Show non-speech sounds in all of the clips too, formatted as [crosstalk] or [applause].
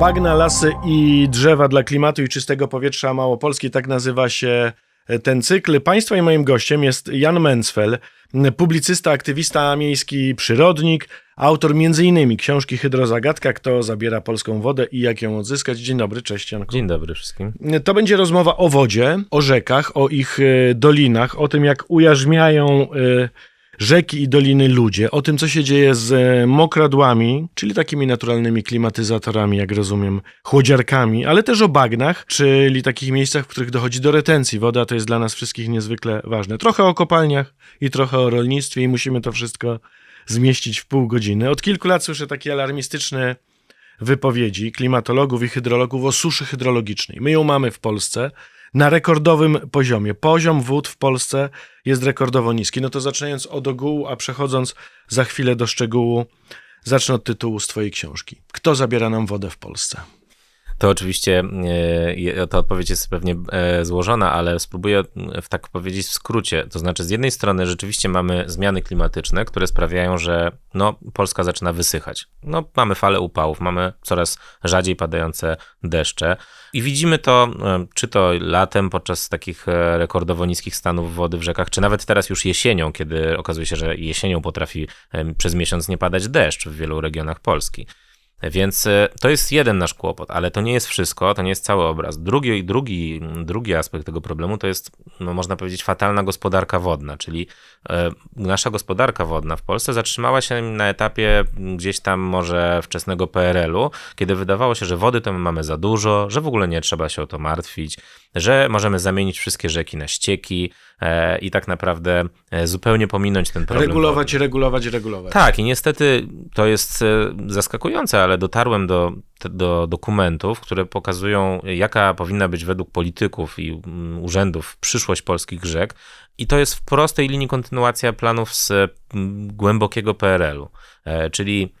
Bagna, lasy i drzewa dla klimatu i czystego powietrza Małopolski, tak nazywa się e, ten cykl. Państwa i moim gościem jest Jan Mencfel, publicysta, aktywista miejski, przyrodnik, autor m.in. książki Hydrozagadka, kto zabiera polską wodę i jak ją odzyskać. Dzień dobry, cześć Janku. Dzień dobry wszystkim. To będzie rozmowa o wodzie, o rzekach, o ich e, dolinach, o tym jak ujarzmiają e, rzeki i doliny ludzie, o tym co się dzieje z e, mokradłami, czyli takimi naturalnymi klimatyzatorami, jak rozumiem, chłodziarkami, ale też o bagnach, czyli takich miejscach, w których dochodzi do retencji. Woda to jest dla nas wszystkich niezwykle ważne. Trochę o kopalniach i trochę o rolnictwie i musimy to wszystko zmieścić w pół godziny. Od kilku lat słyszę takie alarmistyczne wypowiedzi klimatologów i hydrologów o suszy hydrologicznej. My ją mamy w Polsce na rekordowym poziomie. Poziom wód w Polsce jest rekordowo niski. No to zaczynając od ogółu, a przechodząc za chwilę do szczegółu, zacznę od tytułu z twojej książki. Kto zabiera nam wodę w Polsce? To oczywiście, e, ta odpowiedź jest pewnie e, złożona, ale spróbuję w tak powiedzieć w skrócie. To znaczy, z jednej strony rzeczywiście mamy zmiany klimatyczne, które sprawiają, że no, Polska zaczyna wysychać. No, mamy fale upałów, mamy coraz rzadziej padające deszcze i widzimy to, e, czy to latem podczas takich rekordowo niskich stanów wody w rzekach, czy nawet teraz już jesienią, kiedy okazuje się, że jesienią potrafi przez miesiąc nie padać deszcz w wielu regionach Polski. Więc e, to jest jeden nasz kłopot, ale to nie jest wszystko, to nie jest cały obraz. Drugi, drugi, drugi aspekt tego problemu to jest, no można powiedzieć, fatalna gospodarka wodna, czyli e, nasza gospodarka wodna w Polsce zatrzymała się na etapie gdzieś tam może wczesnego PRL-u, kiedy wydawało się, że wody to my mamy za dużo, że w ogóle nie trzeba się o to martwić, że możemy zamienić wszystkie rzeki na ścieki i tak naprawdę e, zupełnie pominąć ten problem. Regulować, regulować, regulować. Tak, i niestety to jest e, zaskakujące, ale dotarłem do, do dokumentów, które pokazują, jaka powinna być według polityków i mm, urzędów przyszłość polskich rzek. I to jest w prostej linii kontynuacja planów z mm, głębokiego PRL-u, czyli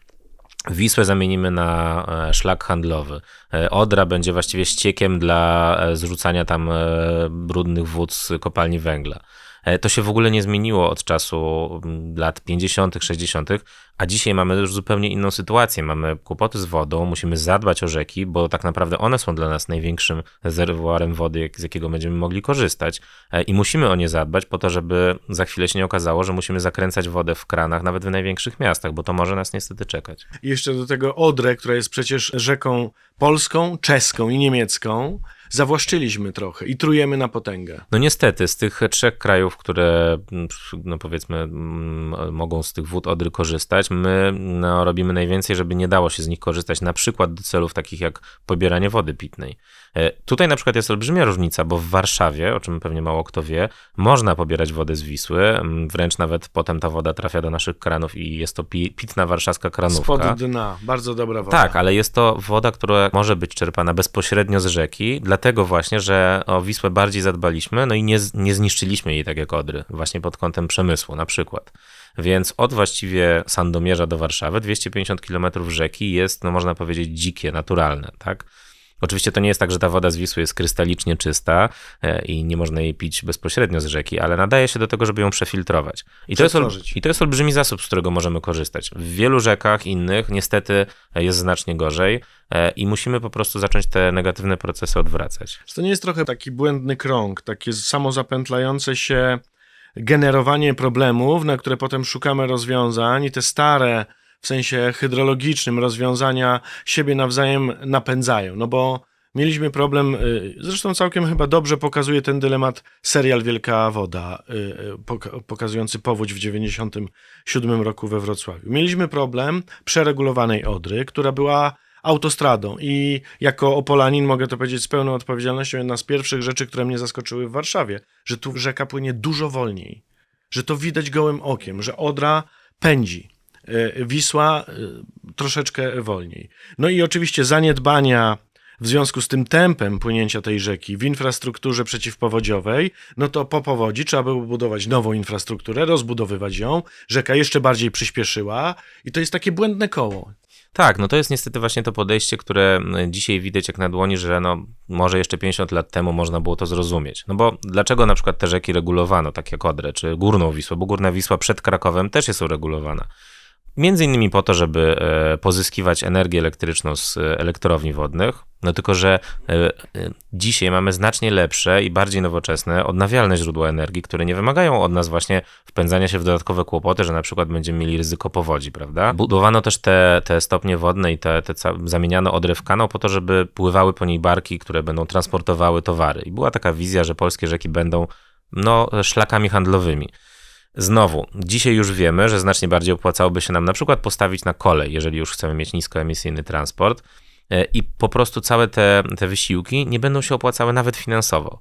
Wisłę zamienimy na e, szlak handlowy. E, Odra będzie właściwie ściekiem dla e, zrzucania tam brudnych wód z kopalni węgla. To się w ogóle nie zmieniło od czasu lat 50., 60., a dzisiaj mamy już zupełnie inną sytuację. Mamy kłopoty z wodą, musimy zadbać o rzeki, bo tak naprawdę one są dla nas największym rezerwuarem wody, z jakiego będziemy mogli korzystać. E, I musimy o nie zadbać po to, żeby za chwilę się nie okazało, że musimy zakręcać wodę w kranach, nawet w największych miastach, bo to może nas niestety czekać. I jeszcze do tego Odrę, która jest przecież rzeką polską, czeską i niemiecką, zawłaszczyliśmy trochę i trujemy na potęgę. No niestety, z tych trzech krajów, które no powiedzmy mogą z tych wód Odry korzystać, my no, robimy najwięcej, żeby nie dało się z nich korzystać, na przykład do celów takich jak pobieranie wody pitnej. E, tutaj na przykład jest olbrzymia różnica, bo w Warszawie, o czym pewnie mało kto wie, można pobierać wodę z Wisły, wręcz nawet potem ta woda trafia do naszych kranów i jest to pitna warszawska kranówka. Spod dna, bardzo dobra woda. Tak, ale jest to woda, która może być czerpana bezpośrednio z rzeki, dlatego właśnie, że o Wisłę bardziej zadbaliśmy, no i nie, nie zniszczyliśmy jej tak jak Odry, właśnie pod kątem przemysłu na przykład. Więc od właściwie Sandomierza do Warszawy 250 km rzeki jest, no można powiedzieć, dzikie, naturalne, tak? Oczywiście to nie jest tak, że ta woda z Wisły jest krystalicznie czysta e, i nie można jej pić bezpośrednio z rzeki, ale nadaje się do tego, żeby ją przefiltrować. I to, jest, I to jest olbrzymi zasób, z którego możemy korzystać. W wielu rzekach innych niestety jest znacznie gorzej e, i musimy po prostu zacząć te negatywne procesy odwracać. To nie jest trochę taki błędny krąg, takie samozapętlające się generowanie problemów, na które potem szukamy rozwiązań i te stare, w sensie hydrologicznym, rozwiązania siebie nawzajem napędzają. No bo mieliśmy problem, y, zresztą całkiem chyba dobrze pokazuje ten dylemat serial Wielka Woda, y, y, pokazujący powódź w 97 roku we Wrocławiu. Mieliśmy problem przeregulowanej Odry, która była autostradą. I jako Opolanin mogę to powiedzieć z pełną odpowiedzialnością, jedna z pierwszych rzeczy, które mnie zaskoczyły w Warszawie, że tu rzeka płynie dużo wolniej, że to widać gołym okiem, że Odra pędzi. E, Wisła e, troszeczkę wolniej. No i oczywiście zaniedbania w związku z tym tempem płynięcia tej rzeki w infrastrukturze przeciwpowodziowej, no to po powodzi trzeba było budować nową infrastrukturę, rozbudowywać ją. Rzeka jeszcze bardziej przyspieszyła i to jest takie błędne koło. Tak, no to jest niestety właśnie to podejście, które dzisiaj widać jak na dłoni, że no może jeszcze 50 lat temu można było to zrozumieć. No bo dlaczego na przykład te rzeki regulowano, tak jak Odrę, czy Górną Wisłę, bo Górna Wisła przed Krakowem też jest uregulowana Między innymi po to, żeby e, pozyskiwać energię elektryczną z e, elektrowni wodnych. No tylko, że e, dzisiaj mamy znacznie lepsze i bardziej nowoczesne odnawialne źródła energii, które nie wymagają od nas właśnie wpędzania się w dodatkowe kłopoty, że na przykład będziemy mieli ryzyko powodzi, prawda? Budowano też te, te stopnie wodne i te, te zamieniano odrew w kanał po to, żeby pływały po niej barki, które będą transportowały towary. I była taka wizja, że polskie rzeki będą no, szlakami handlowymi. Znowu, dzisiaj już wiemy, że znacznie bardziej opłacałoby się nam na przykład postawić na kolej, jeżeli już chcemy mieć niskoemisyjny transport e, i po prostu całe te, te wysiłki nie będą się opłacały nawet finansowo.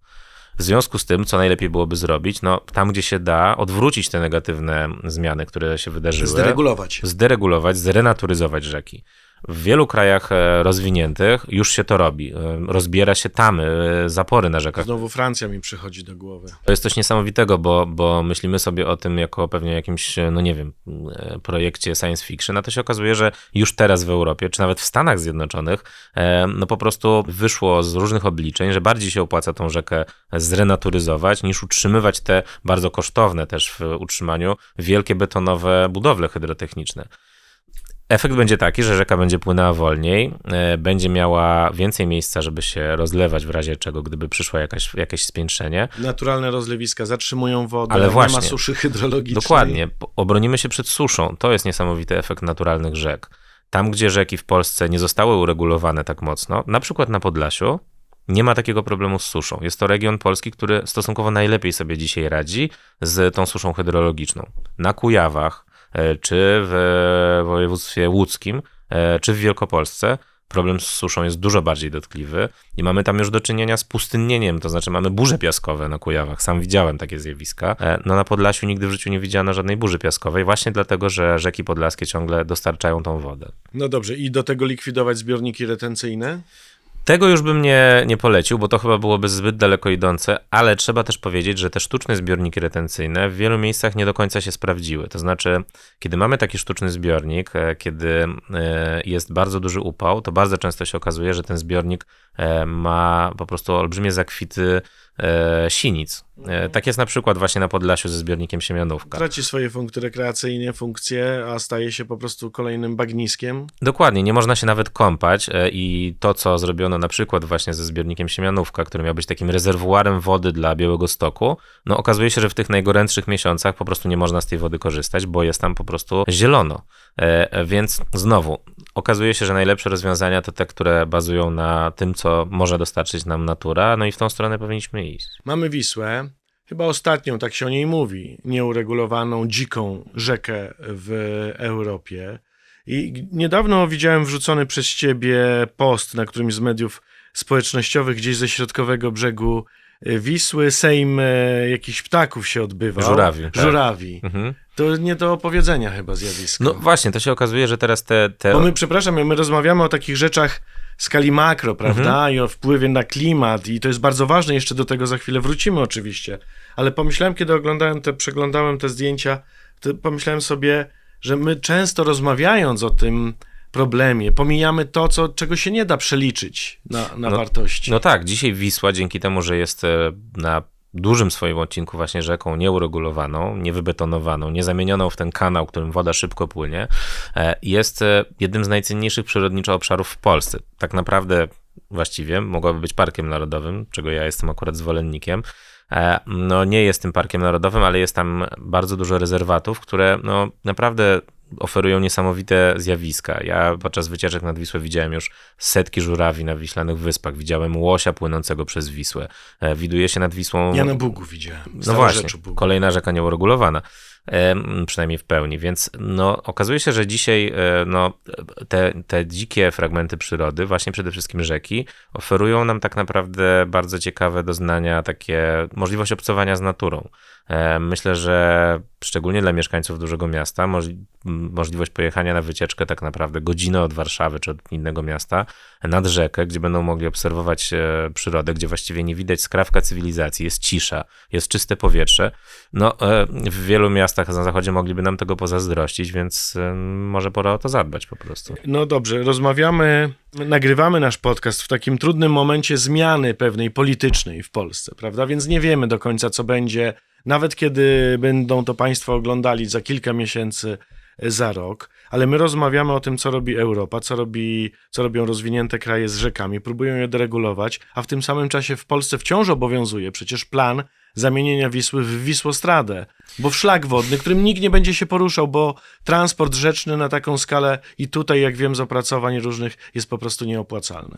W związku z tym, co najlepiej byłoby zrobić, no tam gdzie się da, odwrócić te negatywne zmiany, które się wydarzyły. Zderegulować. Zderegulować, zrenaturyzować rzeki. W wielu krajach e, rozwiniętych już się to robi. E, Rozbiera się tamy, e, zapory na rzekach. Znowu Francja mi przychodzi do głowy. To jest coś niesamowitego, bo, bo myślimy sobie o tym jako pewnie jakimś, no nie wiem, projekcie science fiction, a to się okazuje, że już teraz w Europie, czy nawet w Stanach Zjednoczonych, no po prostu wyszło z różnych obliczeń, że bardziej się opłaca tą rzekę zrenaturyzować, niż utrzymywać te bardzo kosztowne też w utrzymaniu wielkie betonowe budowle hydrotechniczne. Efekt będzie taki, że rzeka będzie płynęła wolniej, e, będzie miała więcej miejsca, żeby się rozlewać w razie czego, gdyby przyszło jakaś, jakieś spiętrzenie. Naturalne rozlewiska zatrzymują wodę, Ale nie właśnie. ma suszy hydrologicznej. Dokładnie. Obronimy się przed suszą. To jest niesamowity efekt naturalnych rzek. Tam, gdzie rzeki w Polsce nie zostały uregulowane tak mocno, na przykład na Podlasiu, nie ma takiego problemu z suszą. Jest to region Polski, który stosunkowo najlepiej sobie dzisiaj radzi z tą suszą hydrologiczną. Na Kujawach, czy w województwie łódzkim, e, czy w Wielkopolsce problem z suszą jest dużo bardziej dotkliwy i mamy tam już do czynienia z pustynnieniem, to znaczy mamy burze piaskowe na Kujawach. Sam widziałem takie zjawiska. E, No na Podlasiu nigdy w życiu nie widziano żadnej burzy piaskowej, właśnie dlatego, że rzeki podlaskie ciągle dostarczają tą wodę. No dobrze, i do tego likwidować zbiorniki retencyjne? Tego już bym nie, nie polecił, bo to chyba byłoby zbyt daleko idące, ale trzeba też powiedzieć, że te sztuczne zbiorniki retencyjne w wielu miejscach nie do końca się sprawdziły. To znaczy, kiedy mamy taki sztuczny zbiornik, e, kiedy e, jest bardzo duży upał, to bardzo często się okazuje, że ten zbiornik e, ma po prostu olbrzymie zakwity sinic. E, Tak jest na przykład właśnie na Podlasiu ze zbiornikiem Siemianówka. Traci swoje funkcje rekreacyjne, funkcje, a staje się po prostu kolejnym bagniskiem. Dokładnie, nie można się nawet kąpać e, i to, co zrobiono na przykład właśnie ze zbiornikiem Siemianówka, który miał być takim rezerwuarem wody dla Białego Stoku, no okazuje się, że w tych najgorętszych miesiącach po prostu nie można z tej wody korzystać, bo jest tam po prostu zielono. E, Więc znowu, okazuje się, że najlepsze rozwiązania to te, które bazują na tym, co może dostarczyć nam natura, no i w tą stronę powinniśmy iść. Mamy Wisłę, chyba ostatnią, tak się o niej mówi, nieuregulowaną, dziką rzekę w Europie. I niedawno widziałem wrzucony przez ciebie post na którymś z mediów społecznościowych gdzieś ze środkowego brzegu y, Wisły. Sejm e, jakichś ptaków się odbywał. Żurawi, tak. Żurawi. Mhm. To nie do opowiedzenia chyba zjawisko. No właśnie, to się okazuje, że teraz te... te... Bo my, przepraszam, my rozmawiamy o takich rzeczach skali makro, prawda? Mhm. I o wpływie na klimat i to jest bardzo ważne, jeszcze do tego za chwilę wrócimy oczywiście. Ale pomyślałem, kiedy oglądałem te, przeglądałem te zdjęcia, to pomyślałem sobie, że my często rozmawiając o tym problemie, pomijamy to, co, czego się nie da przeliczyć na, na No- wartości. No tak, dzisiaj Wisła dzięki temu, że jest e, na dużym swoim odcinku właśnie rzeką nieuregulowaną, niewybetonowaną, niezamienioną w ten kanał, którym woda szybko płynie, e, jest e, jednym z najcenniejszych przyrodniczo obszarów w Polsce. Tak naprawdę właściwie mogłaby być parkiem narodowym, czego ja jestem akurat zwolennikiem. E, No nie jest tym parkiem narodowym, ale jest tam bardzo dużo rezerwatów, które no naprawdę oferują niesamowite zjawiska. Ja podczas wycieczek nad Wisłę widziałem już setki żurawi na wiślanych wyspach, widziałem łosia płynącego przez Wisłę. E, Widuje się nad Wisłą... Ja na Bugu widziałem. No właśnie, Bugu. kolejna rzeka nieuregulowana, przynajmniej w pełni, więc no, okazuje się, że dzisiaj e, no, te, te dzikie fragmenty przyrody, właśnie przede wszystkim rzeki, oferują nam tak naprawdę bardzo ciekawe doznania, takie możliwość obcowania z naturą. Myślę, że szczególnie dla mieszkańców dużego miasta możliwość pojechania na wycieczkę tak naprawdę godzinę od Warszawy czy od innego miasta nad rzekę, gdzie będą mogli obserwować e, przyrodę, gdzie właściwie nie widać skrawka cywilizacji, jest cisza, jest czyste powietrze. No, e, w wielu miastach na zachodzie mogliby nam tego pozazdrościć, więc e, może pora o to zadbać po prostu. No dobrze, rozmawiamy, nagrywamy nasz podcast w takim trudnym momencie zmiany pewnej politycznej w Polsce, prawda? Więc nie wiemy do końca, co będzie, nawet kiedy będą to Państwo oglądali za kilka miesięcy za rok, ale my rozmawiamy o tym, co robi Europa, co, robi, co robią rozwinięte kraje z rzekami, próbują je deregulować, a w tym samym czasie w Polsce wciąż obowiązuje przecież plan zamienienia Wisły w Wisłostradę, bo w szlak wodny, którym nikt nie będzie się poruszał, bo transport rzeczny na taką skalę i tutaj, jak wiem z opracowań różnych, jest po prostu nieopłacalny.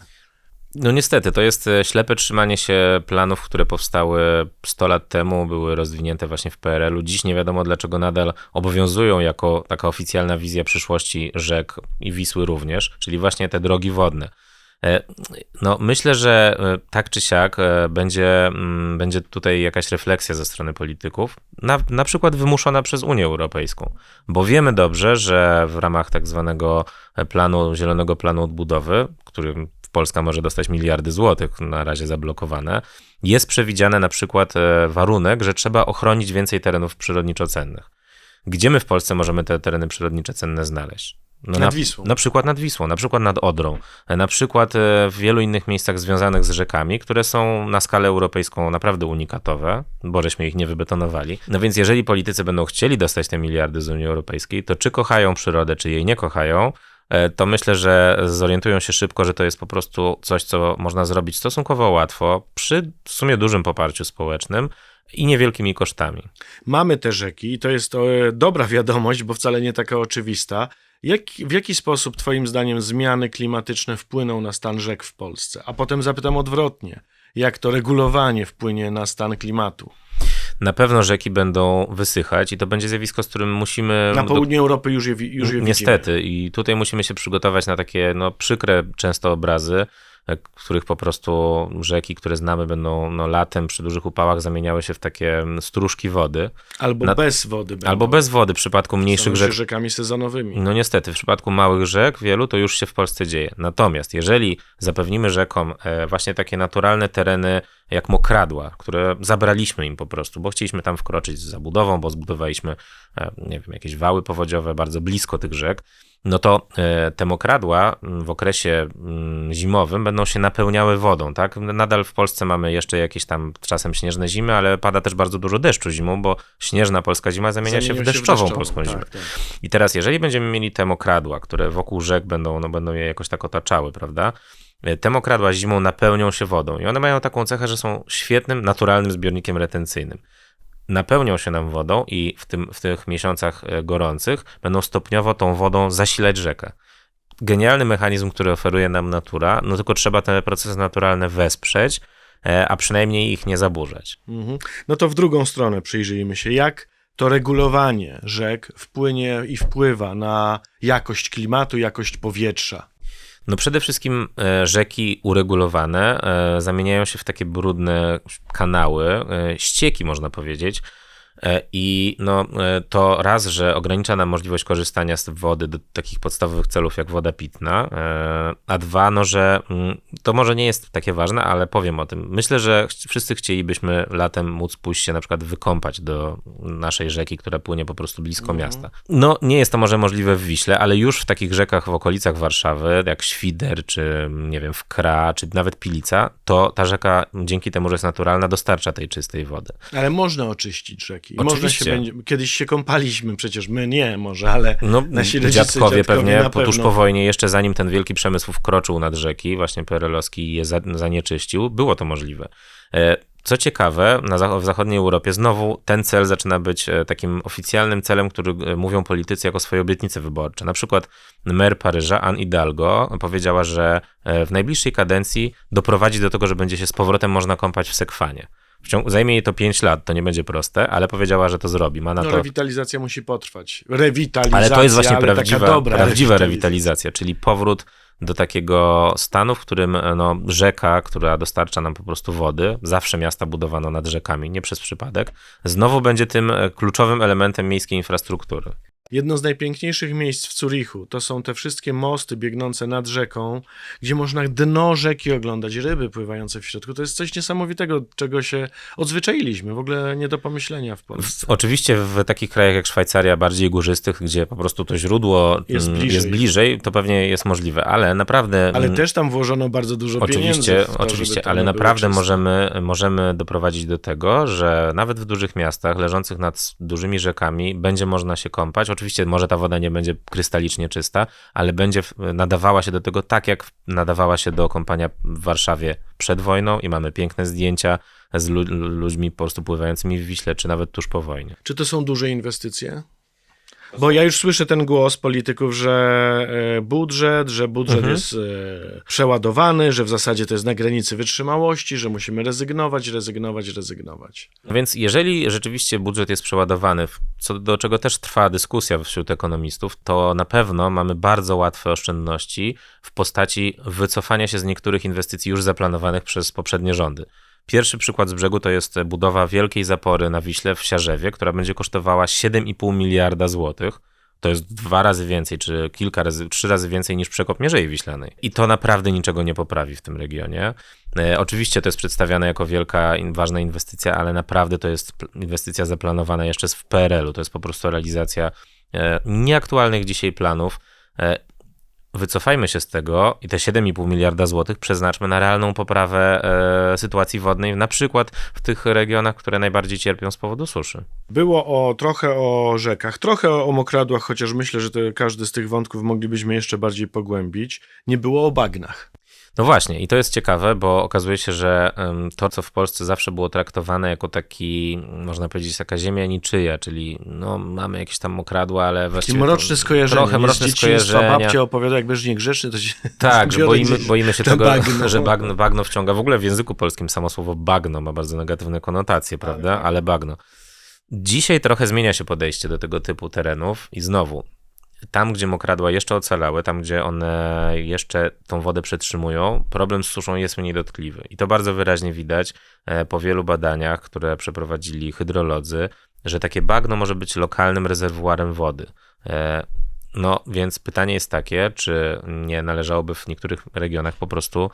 No niestety, to jest e, ślepe trzymanie się planów, które powstały 100 lat temu, były rozwinięte właśnie w PRL-u. Dziś nie wiadomo dlaczego nadal obowiązują jako taka oficjalna wizja przyszłości rzek i Wisły również, czyli właśnie te drogi wodne. E, No, myślę, że e, tak czy siak będzie, mm, będzie tutaj jakaś refleksja ze strony polityków, na, na przykład wymuszona przez Unię Europejską, bo wiemy dobrze, że w ramach tak zwanego planu, Zielonego Planu Odbudowy, którym Polska może dostać miliardy złotych, na razie zablokowane, jest przewidziany na przykład e, warunek, że trzeba ochronić więcej terenów przyrodniczo cennych. Gdzie my w Polsce możemy te tereny przyrodnicze cenne znaleźć? No Nad na, Wisłą. Na przykład nad Wisłą, na przykład nad Odrą, e, na przykład e, w wielu innych miejscach związanych z rzekami, które są na skalę europejską naprawdę unikatowe, bo żeśmy ich nie wybetonowali. No więc jeżeli politycy będą chcieli dostać te miliardy z Unii Europejskiej, to czy kochają przyrodę, czy jej nie kochają, to myślę, że zorientują się szybko, że to jest po prostu coś, co można zrobić stosunkowo łatwo, przy w sumie dużym poparciu społecznym i niewielkimi kosztami. Mamy te rzeki i to jest e, dobra wiadomość, bo wcale nie taka oczywista. Jak, w jaki sposób, Twoim zdaniem, zmiany klimatyczne wpłyną na stan rzek w Polsce? A potem zapytam odwrotnie, jak to regulowanie wpłynie na stan klimatu? Na pewno rzeki będą wysychać i to będzie zjawisko, z którym musimy... Na do- południu Europy już je, już je Niestety. I tutaj musimy się przygotować na takie no, przykre często obrazy, e, których po prostu rzeki, które znamy, będą no, latem przy dużych upałach zamieniały się w takie mm, stróżki wody. widzimy. Albo na- bez wody. Będą. Albo bez wody w przypadku mniejszych rzek. rzekami sezonowymi. No niestety, w przypadku małych rzek wielu to już się w Polsce dzieje. Natomiast jeżeli zapewnimy rzekom e, właśnie takie naturalne tereny jak mokradła, które zabraliśmy im po prostu, bo chcieliśmy tam wkroczyć z zabudową, bo zbudowaliśmy, e, nie wiem, jakieś wały powodziowe bardzo blisko tych rzek, no to e, te mokradła m, w okresie mm, zimowym będą się napełniały wodą, tak? Nadal w Polsce mamy jeszcze jakieś tam czasem śnieżne zimy, ale pada też bardzo dużo deszczu zimą, bo śnieżna polska zima zamienia się w Zamienią deszczową polską tak, zimę. tak. I teraz, jeżeli będziemy mieli te mokradła, które wokół rzek będą, no, będą je jakoś tak otaczały, prawda? E, Te mokradła zimą napełnią się wodą i one mają taką cechę, że są świetnym, naturalnym zbiornikiem retencyjnym. Napełnią się nam wodą i w, tym, w tych miesiącach e, gorących będą stopniowo tą wodą zasilać rzekę. Genialny mechanizm, który oferuje nam natura, no tylko trzeba te procesy naturalne wesprzeć, e, a przynajmniej ich nie zaburzać. Mhm. No to w drugą stronę przyjrzyjmy się, jak to regulowanie rzek wpłynie i wpływa na jakość klimatu, jakość powietrza. No przede wszystkim e, rzeki uregulowane e, zamieniają się w takie brudne kanały, e, ścieki można powiedzieć. E, I no, e, to raz, że ogranicza nam możliwość korzystania z wody do takich podstawowych celów jak woda pitna, e, a dwa, no, że mm, to może nie jest takie ważne, ale powiem o tym. Myślę, że wszyscy chcielibyśmy latem móc pójść się na przykład wykąpać do naszej rzeki, która płynie po prostu blisko miasta. No, nie jest to może możliwe w Wiśle, ale już w takich rzekach w okolicach Warszawy, jak Świder, czy nie wiem, Wkra, czy nawet Pilica, to ta rzeka dzięki temu, że jest naturalna, dostarcza tej czystej wody. Ale można oczyścić rzeki. I Można się Oczywiście. będzie, kiedyś się kąpaliśmy, przecież my nie może, ale No, nasi rodzice, dziadkowie, dziadkowie pewnie tuż po wojnie, jeszcze zanim ten wielki przemysł wkroczył nad rzeki, właśnie perelowski je za, zanieczyścił, było to możliwe. E, Co ciekawe, na, w zachodniej Europie znowu ten cel zaczyna być e, takim oficjalnym celem, który e, mówią politycy jako swoje obietnice wyborcze. Na przykład mer Paryża, Anne Hidalgo, powiedziała, że w najbliższej kadencji doprowadzi do tego, że będzie się z powrotem można kąpać w Sekwanie. Ciągu, zajmie jej to 5 lat, to nie będzie proste, ale powiedziała, że to zrobi. Ma na No, to rewitalizacja musi potrwać. Rewitalizacja, ale to jest właśnie prawdziwa, dobra prawdziwa rewitalizacja. rewitalizacja, czyli powrót do takiego stanu, w którym no, rzeka, która dostarcza nam po prostu wody, zawsze miasta budowano nad rzekami, nie przez przypadek, znowu będzie tym e, kluczowym elementem miejskiej infrastruktury. Jedno z najpiękniejszych miejsc w Zurichu to są te wszystkie mosty biegnące nad rzeką, gdzie można dno rzeki oglądać, ryby pływające w środku. To jest coś niesamowitego, czego się odzwyczailiśmy. W ogóle nie do pomyślenia w Polsce. Oczywiście w takich krajach jak Szwajcaria, bardziej górzystych, gdzie po prostu to źródło Jest mm, bliżej. jest bliżej, to pewnie jest możliwe, ale naprawdę... Ale mm, też tam włożono bardzo dużo pieniędzy. Oczywiście, w to, oczywiście, ale naprawdę możemy, możemy doprowadzić do tego, że nawet w dużych miastach leżących nad dużymi rzekami będzie można się kąpać. Oczywiście może ta woda nie będzie krystalicznie czysta, ale będzie nadawała się do tego tak, jak nadawała się do kąpania w Warszawie przed wojną i mamy piękne zdjęcia z lu- ludźmi po prostu pływającymi w Wiśle, czy nawet tuż po wojnie. Czy to są duże inwestycje? Bo ja już słyszę ten głos polityków, że e, budżet, że budżet Mhm. jest e, przeładowany, że w zasadzie to jest na granicy wytrzymałości, że musimy rezygnować, rezygnować, rezygnować. No Więc jeżeli rzeczywiście budżet jest przeładowany, co do czego też trwa dyskusja wśród ekonomistów, to na pewno mamy bardzo łatwe oszczędności w postaci wycofania się z niektórych inwestycji już zaplanowanych przez poprzednie rządy. Pierwszy przykład z brzegu to jest budowa wielkiej zapory na Wiśle w Siarzewie, która będzie kosztowała 7,5 miliarda złotych. To jest dwa razy więcej, czy kilka razy, trzy razy więcej niż przekop Mierzei Wiślanej. I to naprawdę niczego nie poprawi w tym regionie. E, oczywiście to jest przedstawiane jako wielka, ważna inwestycja, ale naprawdę to jest inwestycja zaplanowana jeszcze w PRL-u. To jest po prostu realizacja e, nieaktualnych dzisiaj planów. E, wycofajmy się z tego i te 7,5 miliarda złotych przeznaczmy na realną poprawę e, sytuacji wodnej, na przykład w tych regionach, które najbardziej cierpią z powodu suszy. Było o trochę o rzekach, trochę o mokradłach, chociaż myślę, że każdy z tych wątków moglibyśmy jeszcze bardziej pogłębić. Nie było o bagnach. No właśnie, i to jest ciekawe, bo okazuje się, że to, co w Polsce zawsze było traktowane jako taki, można powiedzieć, taka ziemia niczyja, czyli no, mamy jakieś tam mokradła, ale Takie właściwie... mroczne skojarzenie. Trochę mroczne skojarzenia. babcia opowiada, jak będziesz niegrzeczny, to się [laughs] Tak, że boimy, boimy się te tego, bagno. [laughs] że bagno, bagno wciąga. W ogóle w języku polskim samo słowo bagno ma bardzo negatywne konotacje, prawda? Ale bagno. Dzisiaj trochę zmienia się podejście do tego typu terenów i znowu, tam gdzie mokradła jeszcze ocalały, tam gdzie one jeszcze tą wodę przetrzymują, problem z suszą jest mniej dotkliwy. I to bardzo wyraźnie widać e, po wielu badaniach, które przeprowadzili hydrolodzy, że takie bagno może być lokalnym rezerwuarem wody. E, No więc pytanie jest takie, czy nie należałoby w niektórych regionach po prostu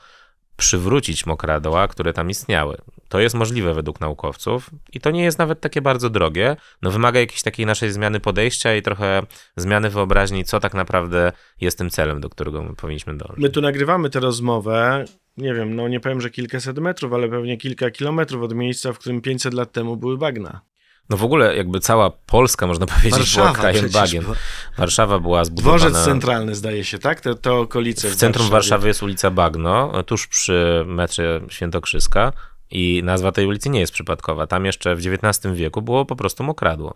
przywrócić mokradła, które tam istniały. To jest możliwe według naukowców i to nie jest nawet takie bardzo drogie. No wymaga jakiejś takiej naszej zmiany podejścia i trochę zmiany wyobraźni, co tak naprawdę jest tym celem, do którego my powinniśmy dążyć. My tu nagrywamy tę rozmowę, nie wiem, no nie powiem, że kilkaset metrów, ale pewnie kilka kilometrów od miejsca, w którym 500 lat temu były bagna. No w ogóle jakby cała Polska, można powiedzieć, była krajem bagien. była. Warszawa była zbudowana... Dworzec centralny zdaje się, tak? Te, te okolice W centrum Warszawie. Warszawy jest ulica Bagno, tuż przy metrze Świętokrzyska i nazwa tej ulicy nie jest przypadkowa. Tam jeszcze w XIX wieku było po prostu mokradło.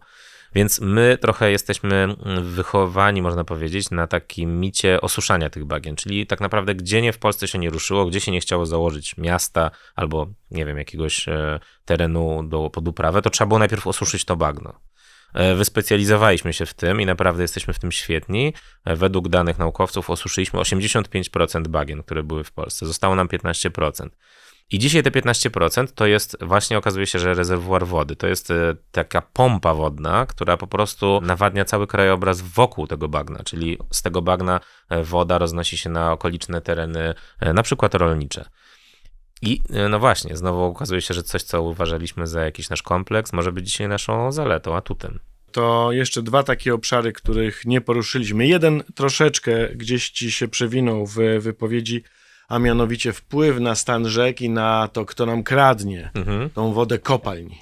Więc my trochę jesteśmy wychowani, można powiedzieć, na takim micie osuszania tych bagien, czyli tak naprawdę gdzie nie w Polsce się nie ruszyło, gdzie się nie chciało założyć miasta albo, nie wiem, jakiegoś e, terenu do, pod uprawę, to trzeba było najpierw osuszyć to bagno. E, Wyspecjalizowaliśmy się w tym i naprawdę jesteśmy w tym świetni. E, Według danych naukowców osuszyliśmy 85% bagien, które były w Polsce. Zostało nam 15%. I dzisiaj te 15% to jest właśnie okazuje się, że rezerwuar wody. To jest e, taka pompa wodna, która po prostu nawadnia cały krajobraz wokół tego bagna, czyli z tego bagna woda roznosi się na okoliczne tereny, na przykład rolnicze. I e, no właśnie, znowu okazuje się, że coś, co uważaliśmy za jakiś nasz kompleks, może być dzisiaj naszą zaletą, atutem. To jeszcze dwa takie obszary, których nie poruszyliśmy. Jeden troszeczkę gdzieś ci się przewinął w wypowiedzi, a mianowicie wpływ na stan rzek i na to, kto nam kradnie Mhm. tą wodę kopalń.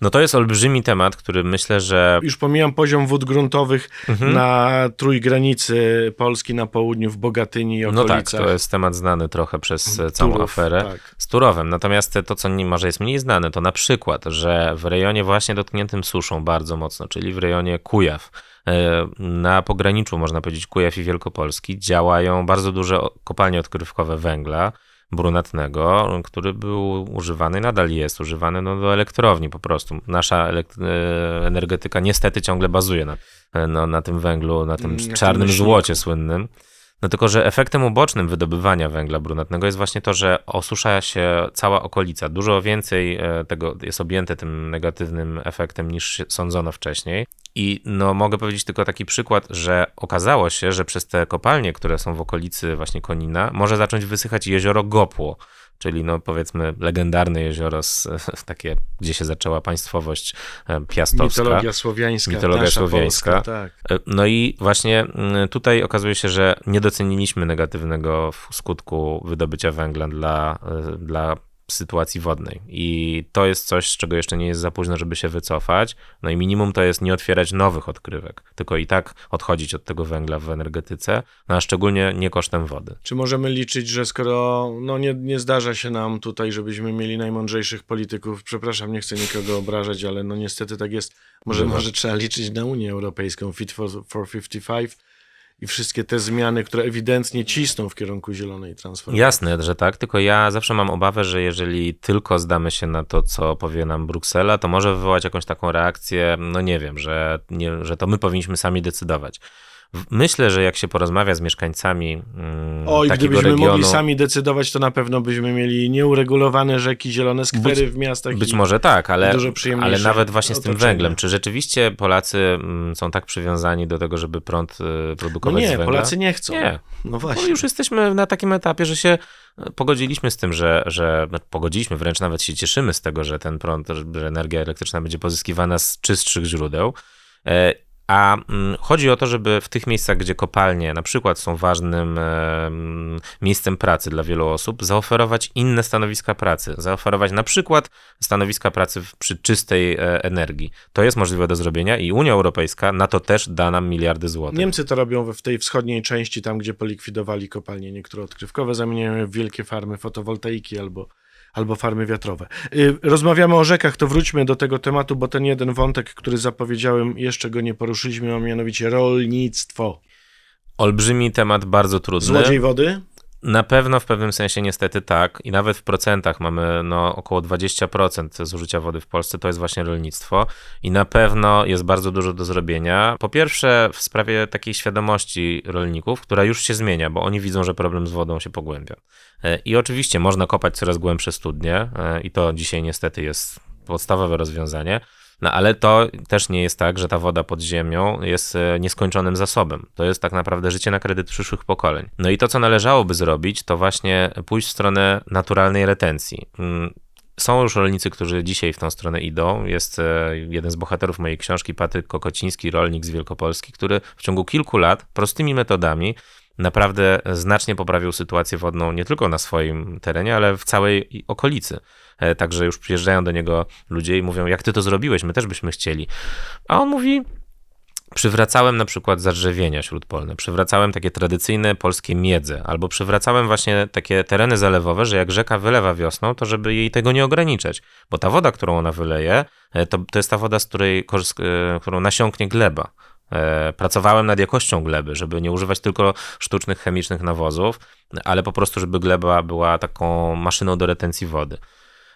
No to jest olbrzymi temat, który myślę, że Już pomijam poziom wód gruntowych Mhm. na trójgranicy Polski na południu, w Bogatyni i no okolicach. tak, to jest temat znany trochę przez e, całą Turów, aferę. Tak. z Turowem. Natomiast to, co nie, może jest mniej znane, to na przykład, że w rejonie właśnie dotkniętym suszą bardzo mocno, czyli w rejonie Kujaw, e, na pograniczu, można powiedzieć, Kujaw i Wielkopolski, działają bardzo duże kopalnie odkrywkowe węgla brunatnego, który był używany, nadal jest używany no, do elektrowni po prostu. Nasza e, energetyka niestety ciągle bazuje na, e, no, na tym węglu, na tym Mm, czarnym złocie słynnym. No tylko, że efektem ubocznym wydobywania węgla brunatnego jest właśnie to, że osusza się cała okolica. Dużo więcej e, tego jest objęte tym negatywnym efektem niż sądzono wcześniej. I no mogę powiedzieć tylko taki przykład, że okazało się, że przez te kopalnie, które są w okolicy właśnie Konina, może zacząć wysychać jezioro Gopło, czyli no powiedzmy legendarne jezioro, z, [laughs] takie, gdzie się zaczęła państwowość e, piastowska. Mitologia słowiańska. Mitologia słowiańska. Polska, tak. E, No i właśnie mm, tutaj okazuje się, że nie doceniliśmy negatywnego skutku wydobycia węgla dla, e, dla sytuacji wodnej. I to jest coś, z czego jeszcze nie jest za późno, żeby się wycofać. No i minimum to jest nie otwierać nowych odkrywek, tylko i tak odchodzić od tego węgla w energetyce, no a szczególnie nie kosztem wody. Czy możemy liczyć, że skoro no nie, nie zdarza się nam tutaj, żebyśmy mieli najmądrzejszych polityków, przepraszam, nie chcę nikogo obrażać, ale no niestety tak jest, może, Bywa. może trzeba liczyć na Unię Europejską, Fit for, for 55 i wszystkie te zmiany, które ewidentnie cisną w kierunku zielonej transformacji. Jasne, że tak, tylko ja zawsze mam obawę, że jeżeli tylko zdamy się na to, co powie nam Bruksela, to może wywołać jakąś taką reakcję, no nie wiem, że, nie, że to my powinniśmy sami decydować. Myślę, że jak się porozmawia z mieszkańcami mm, O, i takiego gdybyśmy regionu, mogli sami decydować, to na pewno byśmy mieli nieuregulowane rzeki, zielone skwery w miastach. Być i... może tak, ale, ale nawet właśnie z tym otoczenie. węglem. Czy rzeczywiście Polacy mm, są tak przywiązani do tego, żeby prąd y, No produkować z nie, węgla? Polacy nie chcą. Nie. No Bo właśnie. już jesteśmy na takim etapie, że się e, pogodziliśmy z tym, że, że no, pogodziliśmy, wręcz nawet się cieszymy z tego, że ten prąd, że energia elektryczna będzie pozyskiwana z czystszych źródeł. A mm, chodzi o to, żeby w tych miejscach, gdzie kopalnie na przykład są ważnym miejscem pracy dla wielu osób, zaoferować inne stanowiska pracy. Zaoferować na przykład stanowiska pracy przy czystej e, energii. To jest możliwe do zrobienia i Unia Europejska na to też da nam miliardy złotych. Niemcy to robią w tej wschodniej części, tam gdzie polikwidowali kopalnie niektóre odkrywkowe, zamieniają je w wielkie farmy fotowoltaiki albo, albo farmy wiatrowe. Y, Rozmawiamy o rzekach, to wróćmy do tego tematu, bo ten jeden wątek, który zapowiedziałem, jeszcze go nie poruszyliśmy, a mianowicie rolnictwo. Olbrzymi temat, bardzo trudny. Złodziej wody? Na pewno w pewnym sensie niestety tak i nawet w procentach mamy no, około 20% zużycia wody w Polsce, to jest właśnie rolnictwo i na pewno jest bardzo dużo do zrobienia. Po pierwsze w sprawie takiej świadomości rolników, która już się zmienia, bo oni widzą, że problem z wodą się pogłębia. E, I oczywiście można kopać coraz głębsze studnie e, i to dzisiaj niestety jest podstawowe rozwiązanie. No ale to też nie jest tak, że ta woda pod ziemią jest e, nieskończonym zasobem. To jest tak naprawdę życie na kredyt przyszłych pokoleń. No i to, co należałoby zrobić, to właśnie pójść w stronę naturalnej retencji. Mm, Są już rolnicy, którzy dzisiaj w tą stronę idą. Jest e, jeden z bohaterów mojej książki, Patryk Kokociński, rolnik z Wielkopolski, który w ciągu kilku lat prostymi metodami naprawdę znacznie poprawił sytuację wodną nie tylko na swoim terenie, ale w całej okolicy. E, Także już przyjeżdżają do niego ludzie i mówią, jak ty to zrobiłeś, my też byśmy chcieli. A on mówi, przywracałem na przykład zadrzewienia śródpolne, przywracałem takie tradycyjne polskie miedze, albo przywracałem właśnie takie tereny zalewowe, że jak rzeka wylewa wiosną, to żeby jej tego nie ograniczać, bo ta woda, którą ona wyleje, e, to, to jest ta woda, z której, e, którą nasiąknie gleba. Pracowałem nad jakością gleby, żeby nie używać tylko sztucznych, chemicznych nawozów, ale po prostu, żeby gleba była taką maszyną do retencji wody.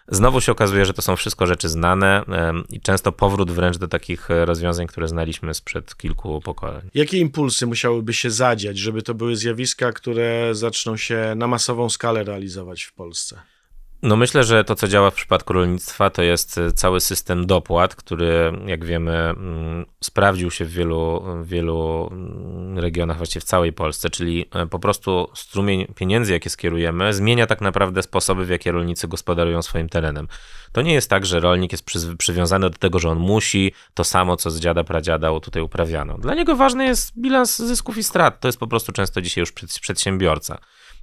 Znowu się okazuje, że to są wszystko rzeczy znane i często powrót wręcz do takich e, rozwiązań, które znaliśmy sprzed kilku pokoleń. Jakie impulsy musiałyby się zadziać, żeby to były zjawiska, które zaczną się na masową skalę realizować w Polsce? No myślę, że to, co działa w przypadku rolnictwa, to jest e, cały system dopłat, który, jak wiemy, mm, sprawdził się w wielu, wielu mm, regionach, właściwie w całej Polsce, czyli e, po prostu strumień pieniędzy, jakie skierujemy, zmienia tak naprawdę sposoby, w jakie rolnicy gospodarują swoim terenem. To nie jest tak, że rolnik jest przyz- przywiązany do tego, że on musi to samo, co z dziada, pradziada tutaj uprawiano. Dla niego ważny jest bilans zysków i strat. To jest po prostu często dzisiaj już przed- przedsiębiorca.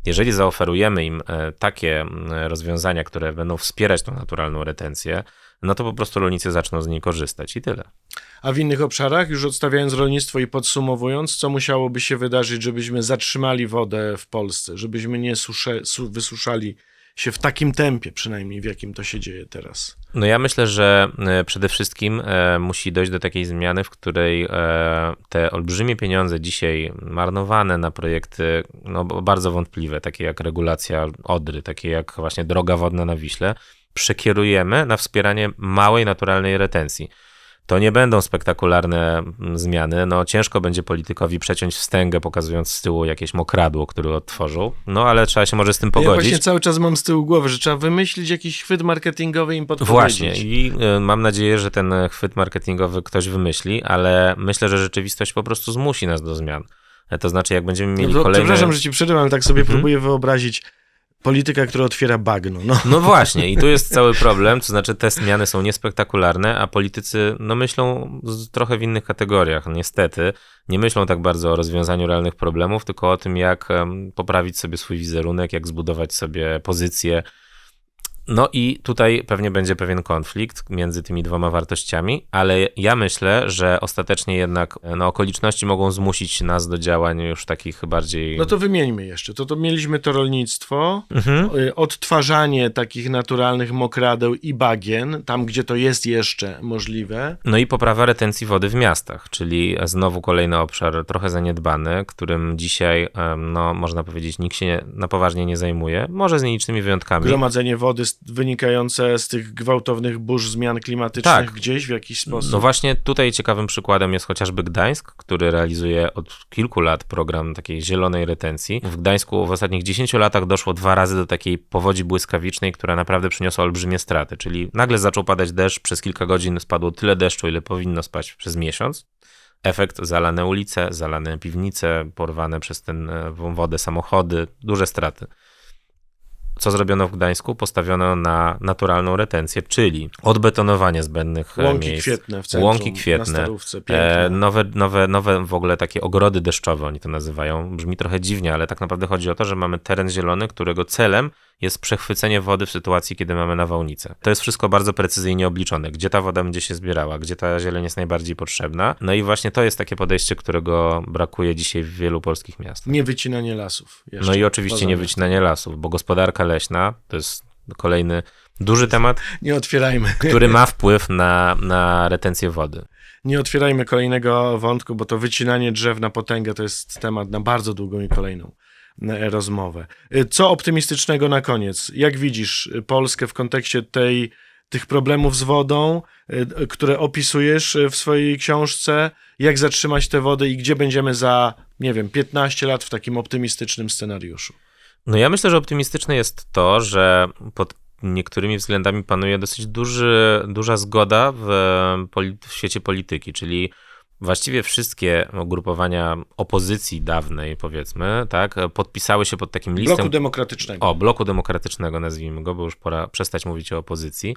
Jeżeli zaoferujemy im e, takie rozwiązania, które będą wspierać tą naturalną retencję, no to po prostu rolnicy zaczną z niej korzystać i tyle. A w innych obszarach, już odstawiając rolnictwo i podsumowując, co musiałoby się wydarzyć, żebyśmy zatrzymali wodę w Polsce, żebyśmy nie susze, su, wysuszali się w takim tempie, przynajmniej w jakim to się dzieje teraz? No ja myślę, że e, przede wszystkim e, musi dojść do takiej zmiany, w której e, te olbrzymie pieniądze dzisiaj marnowane na projekty no, bardzo wątpliwe, takie jak regulacja Odry, takie jak właśnie droga wodna na Wiśle, przekierujemy na wspieranie małej naturalnej retencji. To nie będą spektakularne mm, zmiany. No, ciężko będzie politykowi przeciąć wstęgę, pokazując z tyłu jakieś mokradło, które odtworzył. No, ale trzeba się może z tym Ja pogodzić. właśnie cały czas mam z tyłu głowy, że trzeba wymyślić jakiś chwyt marketingowy i im podpowiedzieć. Właśnie i y, mam nadzieję, że ten e, chwyt marketingowy ktoś wymyśli, ale myślę, że rzeczywistość po prostu zmusi nas do zmian. E, To znaczy, jak będziemy mieli No kolejne... Przepraszam, że ci przerywam, ale tak sobie Mhm. próbuję wyobrazić polityka, która otwiera bagno. No. No właśnie, i tu jest cały problem, to znaczy te zmiany są niespektakularne, a politycy no myślą trochę w innych kategoriach, niestety. Nie myślą tak bardzo o rozwiązaniu realnych problemów, tylko o tym, jak em, poprawić sobie swój wizerunek, jak zbudować sobie pozycję. No i tutaj pewnie będzie pewien konflikt między tymi dwoma wartościami, ale ja myślę, że ostatecznie jednak no, okoliczności mogą zmusić nas do działań już takich bardziej... No to wymieńmy jeszcze. To, to mieliśmy to rolnictwo, Mhm. y, odtwarzanie takich naturalnych mokradeł i bagien, tam gdzie to jest jeszcze możliwe. No i poprawa retencji wody w miastach, czyli znowu kolejny obszar trochę zaniedbany, którym dzisiaj, no można powiedzieć, nikt się nie, na poważnie nie zajmuje, może z nielicznymi wyjątkami. Gromadzenie wody wynikające z tych gwałtownych burz zmian klimatycznych Tak. gdzieś w jakiś sposób. No właśnie tutaj ciekawym przykładem jest chociażby Gdańsk, który realizuje od kilku lat program takiej zielonej retencji. W Gdańsku w ostatnich 10 latach doszło dwa razy do takiej powodzi błyskawicznej, która naprawdę przyniosła olbrzymie straty, czyli nagle zaczął padać deszcz, przez kilka godzin spadło tyle deszczu, ile powinno spać przez miesiąc. Efekt zalane ulice, zalane piwnice, porwane przez tę wodę samochody, duże straty. Co zrobiono w Gdańsku? Postawiono na naturalną retencję, czyli odbetonowanie zbędnych e, Łąki miejsc. kwietne w centrum, Łąki na kwietne, Starówce, piękne. E, nowe, nowe, nowe w ogóle takie ogrody deszczowe, oni to nazywają. Brzmi trochę dziwnie, ale tak naprawdę chodzi o to, że mamy teren zielony, którego celem jest przechwycenie wody w sytuacji, kiedy mamy nawałnicę. To jest wszystko bardzo precyzyjnie obliczone, gdzie ta woda będzie się zbierała, gdzie ta zieleń jest najbardziej potrzebna. No i właśnie to jest takie podejście, którego brakuje dzisiaj w wielu polskich miastach. Nie wycinanie lasów. Jeszcze No i oczywiście nie wycinanie lasów, bo gospodarka leśna to jest kolejny duży temat, Nie otwierajmy. który ma wpływ na, na retencję wody. Nie otwierajmy kolejnego wątku, bo to wycinanie drzew na potęgę to jest temat na bardzo długą i kolejną rozmowę. E, Co optymistycznego na koniec? Jak widzisz e, Polskę w kontekście tej, tych problemów z wodą, e, które opisujesz e, w swojej książce? Jak zatrzymać tę wodę i gdzie będziemy za, nie wiem, 15 lat w takim optymistycznym scenariuszu? No ja myślę, że optymistyczne jest to, że pod niektórymi względami panuje dosyć duży, duża zgoda w, w świecie polityki, czyli właściwie wszystkie ugrupowania opozycji dawnej, powiedzmy, tak, podpisały się pod takim listem... Bloku demokratycznego. O, bloku demokratycznego nazwijmy go, bo już pora przestać mówić o opozycji.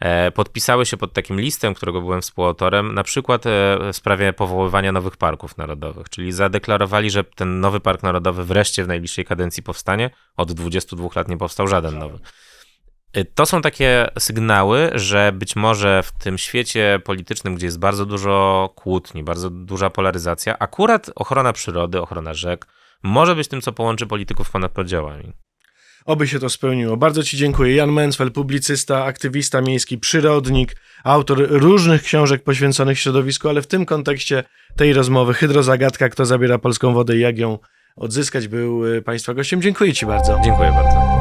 E, podpisały się pod takim listem, którego byłem współautorem, na przykład e, w sprawie powoływania nowych parków narodowych, czyli zadeklarowali, że ten nowy park narodowy wreszcie w najbliższej kadencji powstanie. Od 22 lat nie powstał żaden nowy. E, To są takie sygnały, że być może w tym świecie politycznym, gdzie jest bardzo dużo kłótni, bardzo duża polaryzacja, akurat ochrona przyrody, ochrona rzek może być tym, co połączy polityków ponad podziałami. Oby się to spełniło. Bardzo Ci dziękuję. Jan Mencfel, publicysta, aktywista miejski, przyrodnik, autor różnych książek poświęconych środowisku, ale w tym kontekście tej rozmowy Hydrozagadka, kto zabiera polską wodę i jak ją odzyskać, był y, Państwa gościem. Dziękuję Ci bardzo. Dziękuję bardzo.